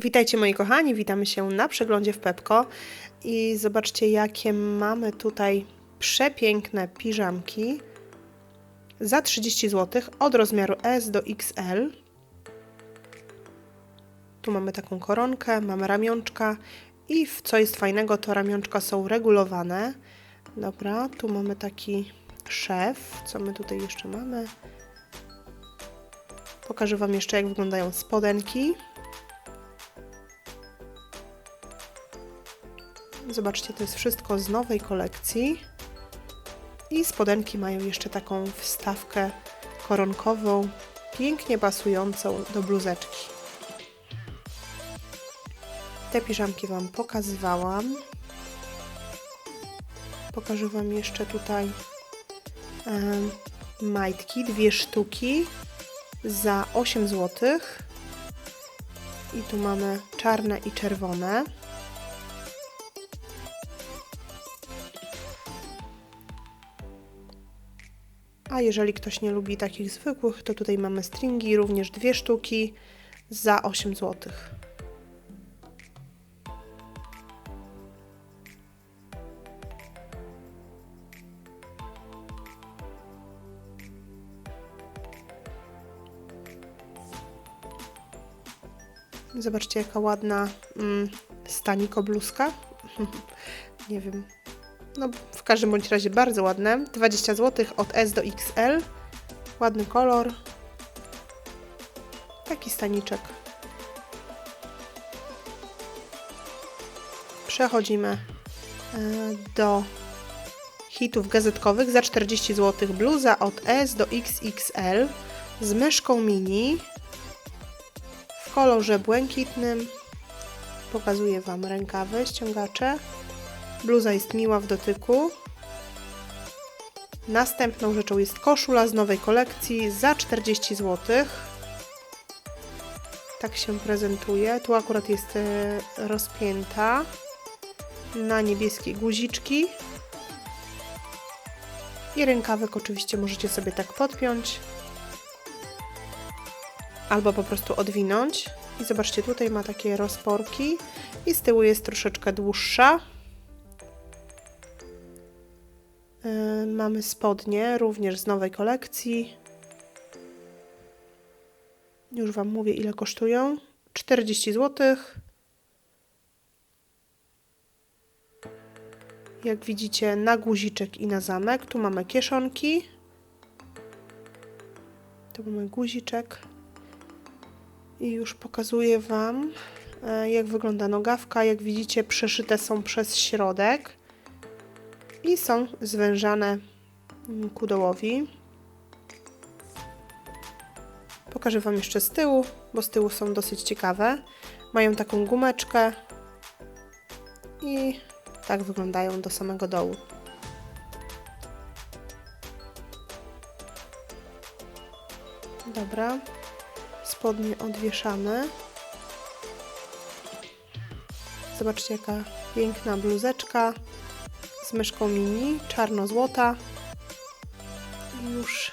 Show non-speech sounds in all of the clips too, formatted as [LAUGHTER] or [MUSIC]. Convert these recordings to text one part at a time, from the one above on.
Witajcie moi kochani, witamy się na przeglądzie w Pepko i zobaczcie jakie mamy tutaj przepiękne piżamki za 30 zł od rozmiaru S do XL. Tu mamy taką koronkę, mamy ramionczka i co jest fajnego to ramionczka są regulowane. Dobra, tu mamy taki szef, co my tutaj jeszcze mamy. Pokażę Wam jeszcze jak wyglądają spodenki. Zobaczcie, to jest wszystko z nowej kolekcji. I spodenki mają jeszcze taką wstawkę koronkową, pięknie pasującą do bluzeczki. Te piżamki Wam pokazywałam. Pokażę Wam jeszcze tutaj majtki, dwie sztuki za 8 zł. I tu mamy czarne i czerwone. A jeżeli ktoś nie lubi takich zwykłych, to tutaj mamy stringi, również dwie sztuki za 8 zł. Zobaczcie, jaka ładna mm, staniko [LAUGHS] nie wiem, no, w każdym bądź razie bardzo ładne. 20 zł od S do XL. Ładny kolor. Taki staniczek. Przechodzimy e, do hitów gazetkowych. Za 40 zł bluza od S do XXL z myszką mini w kolorze błękitnym. Pokazuję Wam rękawy, ściągacze. Bluza jest miła w dotyku. Następną rzeczą jest koszula z nowej kolekcji za 40 zł. Tak się prezentuje. Tu akurat jest e, rozpięta na niebieskie guziczki. I rękawek oczywiście możecie sobie tak podpiąć. Albo po prostu odwinąć. I zobaczcie, tutaj ma takie rozporki. I z tyłu jest troszeczkę dłuższa. Mamy spodnie, również z nowej kolekcji. Już Wam mówię, ile kosztują. 40 zł. Jak widzicie, na guziczek i na zamek. Tu mamy kieszonki. Tu mamy guziczek. I już pokazuję Wam, e, jak wygląda nogawka. Jak widzicie, przeszyte są przez środek i są zwężane ku dołowi. Pokażę Wam jeszcze z tyłu, bo z tyłu są dosyć ciekawe. Mają taką gumeczkę i tak wyglądają do samego dołu. Dobra, spodnie odwieszamy. Zobaczcie, jaka piękna bluzeczka myszką mini, czarno-złota. Już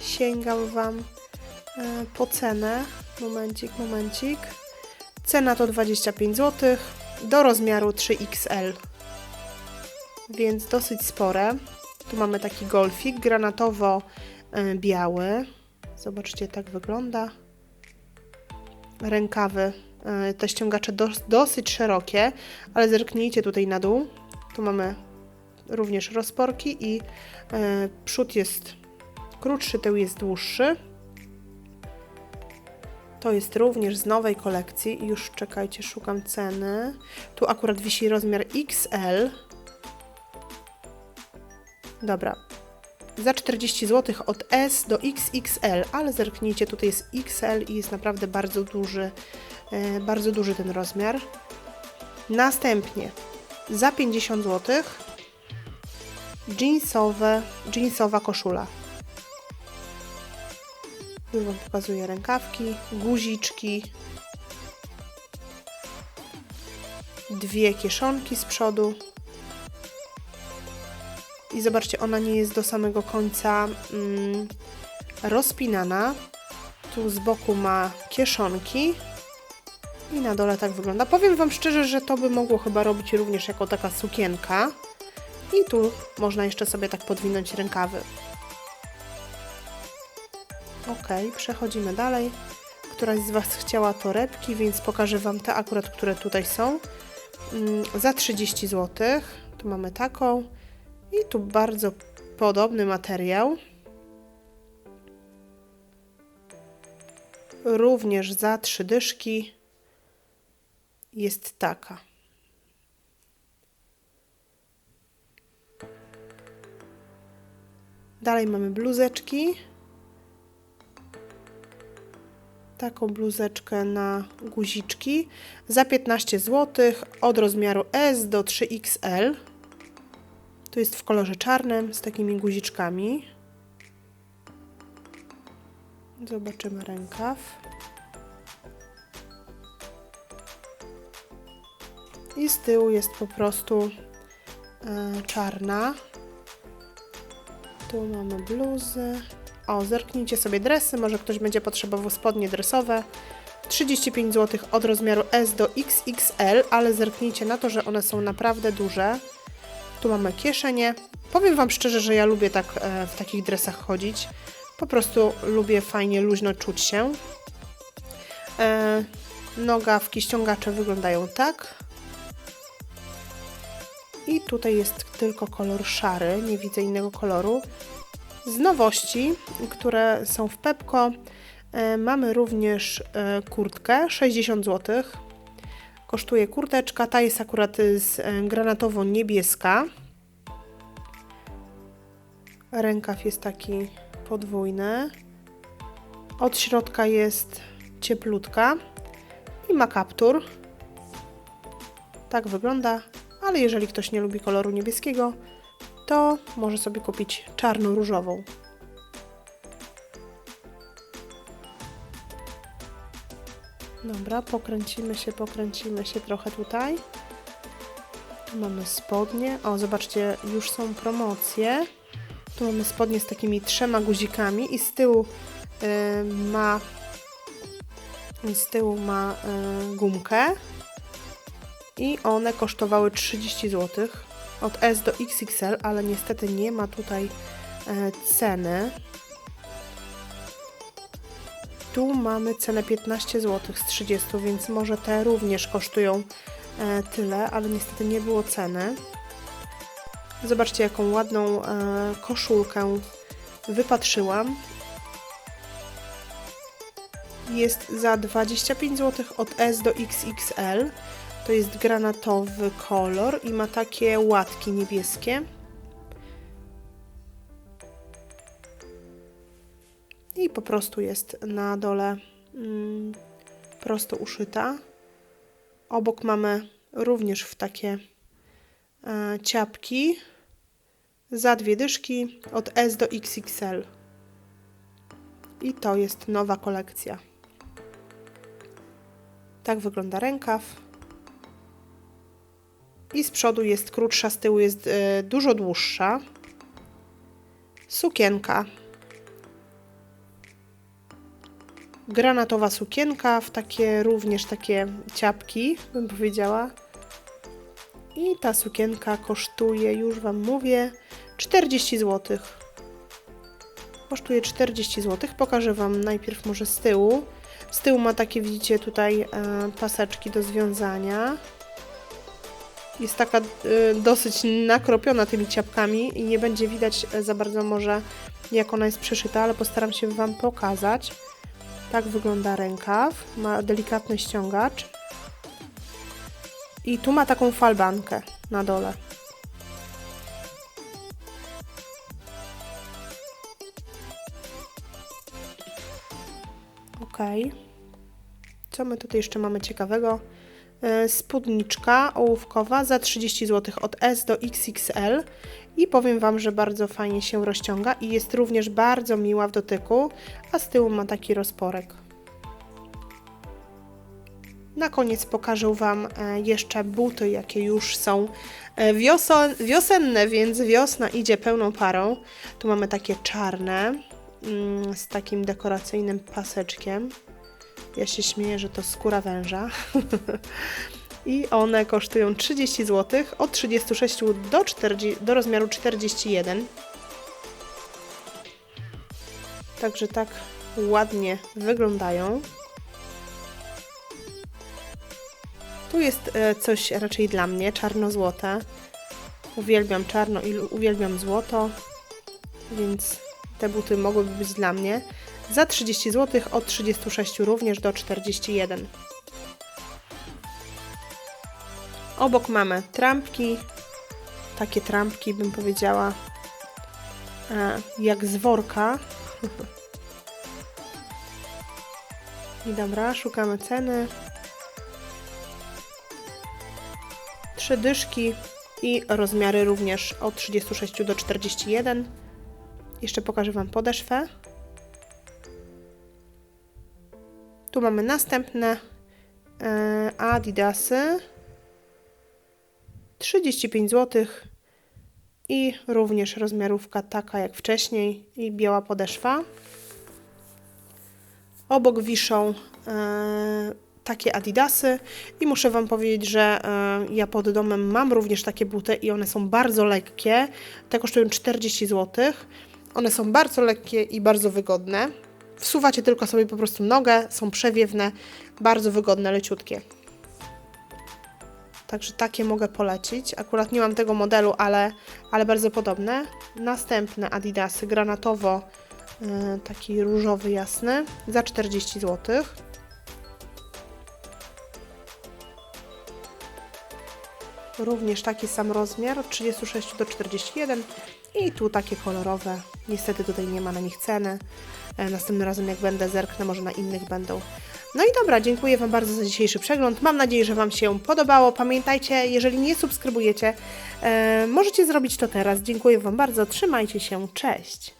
sięgam Wam e, po cenę. Momencik, momencik. Cena to 25 zł do rozmiaru 3XL. Więc dosyć spore. Tu mamy taki golfik granatowo-biały. Zobaczcie, tak wygląda. Rękawy, e, te ściągacze dos dosyć szerokie, ale zerknijcie tutaj na dół. Tu mamy również rozporki i e, przód jest krótszy, tył jest dłuższy. To jest również z nowej kolekcji. Już czekajcie, szukam ceny. Tu akurat wisi rozmiar XL. Dobra. Za 40 zł od S do XXL, ale zerknijcie, tutaj jest XL i jest naprawdę bardzo duży, e, bardzo duży ten rozmiar. Następnie za 50 zł jeansowe, jeansowa koszula. Już Wam pokazuję rękawki, guziczki, dwie kieszonki z przodu. I zobaczcie, ona nie jest do samego końca mm, rozpinana. Tu z boku ma kieszonki I na dole tak wygląda. Powiem Wam szczerze, że to by mogło chyba robić również jako taka sukienka. I tu można jeszcze sobie tak podwinąć rękawy. Ok, przechodzimy dalej. Któraś z Was chciała torebki, więc pokażę Wam te akurat, które tutaj są. Mm, za 30 zł. Tu mamy taką. I tu bardzo podobny materiał. Również za trzy dyszki jest taka. Dalej mamy bluzeczki. Taką bluzeczkę na guziczki za 15 zł od rozmiaru S do 3XL. Tu jest w kolorze czarnym z takimi guziczkami. Zobaczymy rękaw. I z tyłu jest po prostu e, czarna. Tu mamy bluzy. O, zerknijcie sobie dresy, może ktoś będzie potrzebował spodnie dresowe. 35 zł od rozmiaru S do XXL, ale zerknijcie na to, że one są naprawdę duże. Tu mamy kieszenie. Powiem Wam szczerze, że ja lubię tak e, w takich dresach chodzić. Po prostu lubię fajnie, luźno czuć się. E, nogawki, ściągacze wyglądają tak. I tutaj jest tylko kolor szary, nie widzę innego koloru. Z nowości, które są w Pepko, e, mamy również e, kurtkę 60 zł. Kosztuje kurteczka, ta jest akurat z e, granatowo-niebieska. Rękaw jest taki podwójny. Od środka jest cieplutka i ma kaptur. Tak wygląda, ale jeżeli ktoś nie lubi koloru niebieskiego, to może sobie kupić czarno-różową. Dobra, pokręcimy się, pokręcimy się trochę tutaj. Tu mamy spodnie. O, zobaczcie, już są promocje. Tu mamy spodnie z takimi trzema guzikami i z tyłu y, ma z tyłu ma y, gumkę i one kosztowały 30 zł od S do XXL, ale niestety nie ma tutaj y, ceny. Tu mamy cenę 15 zł z 30, więc może te również kosztują tyle, ale niestety nie było ceny. Zobaczcie, jaką ładną e, koszulkę wypatrzyłam. Jest za 25 zł od S do XXL. To jest granatowy kolor i ma takie łatki niebieskie. I po prostu jest na dole mm, prosto uszyta. Obok mamy również w takie e, ciapki za dwie dyszki od S do XXL. I to jest nowa kolekcja. Tak wygląda rękaw. I z przodu jest krótsza, z tyłu jest e, dużo dłuższa. Sukienka. Granatowa sukienka w takie również takie ciapki, bym powiedziała. I ta sukienka kosztuje, już Wam mówię, 40 zł. Kosztuje 40 zł. Pokażę Wam najpierw może z tyłu. Z tyłu ma takie, widzicie, tutaj e, paseczki do związania. Jest taka e, dosyć nakropiona tymi ciapkami i nie będzie widać e, za bardzo może jak ona jest przyszyta, ale postaram się Wam pokazać. Tak wygląda rękaw. Ma delikatny ściągacz. I tu ma taką falbankę na dole. Ok. Co my tutaj jeszcze mamy ciekawego? E, spódniczka ołówkowa za 30 zł od S do XXL i powiem Wam, że bardzo fajnie się rozciąga i jest również bardzo miła w dotyku, a z tyłu ma taki rozporek. Na koniec pokażę Wam e, jeszcze buty, jakie już są e, wiosenne, więc wiosna idzie pełną parą. Tu mamy takie czarne mm, z takim dekoracyjnym paseczkiem. Ja się śmieję, że to skóra węża. [LAUGHS] I one kosztują 30 zł, od 36 do, 40, do rozmiaru 41. Także tak ładnie wyglądają. Tu jest e, coś raczej dla mnie, czarno-złote. Uwielbiam czarno i uwielbiam złoto, więc te buty mogłyby być dla mnie. Za 30 zł, od 36 również do 41. Obok mamy trampki, takie trampki bym powiedziała, e, jak z worka. [LAUGHS] I dobra, szukamy ceny. Trzy dyszki i rozmiary również od 36 do 41. Jeszcze pokażę Wam podeszwę. Tu mamy następne e, Adidasy. 35 zł i również rozmiarówka taka jak wcześniej i biała podeszwa. Obok wiszą e, takie adidasy i muszę Wam powiedzieć, że e, ja pod domem mam również takie buty i one są bardzo lekkie. Te kosztują 40 zł. One są bardzo lekkie i bardzo wygodne. Wsuwacie tylko sobie po prostu nogę, są przewiewne, bardzo wygodne, leciutkie. Także takie mogę polecić. Akurat nie mam tego modelu, ale, ale bardzo podobne. Następne Adidasy granatowo, yy, taki różowy jasny, za 40 zł. Również taki sam rozmiar, od 36 do 41 i tu takie kolorowe. Niestety tutaj nie ma na nich ceny. E, Następnym razem jak będę zerknę, może na innych będą. No i dobra, dziękuję Wam bardzo za dzisiejszy przegląd. Mam nadzieję, że Wam się podobało. Pamiętajcie, jeżeli nie subskrybujecie, e, możecie zrobić to teraz. Dziękuję Wam bardzo. Trzymajcie się. Cześć.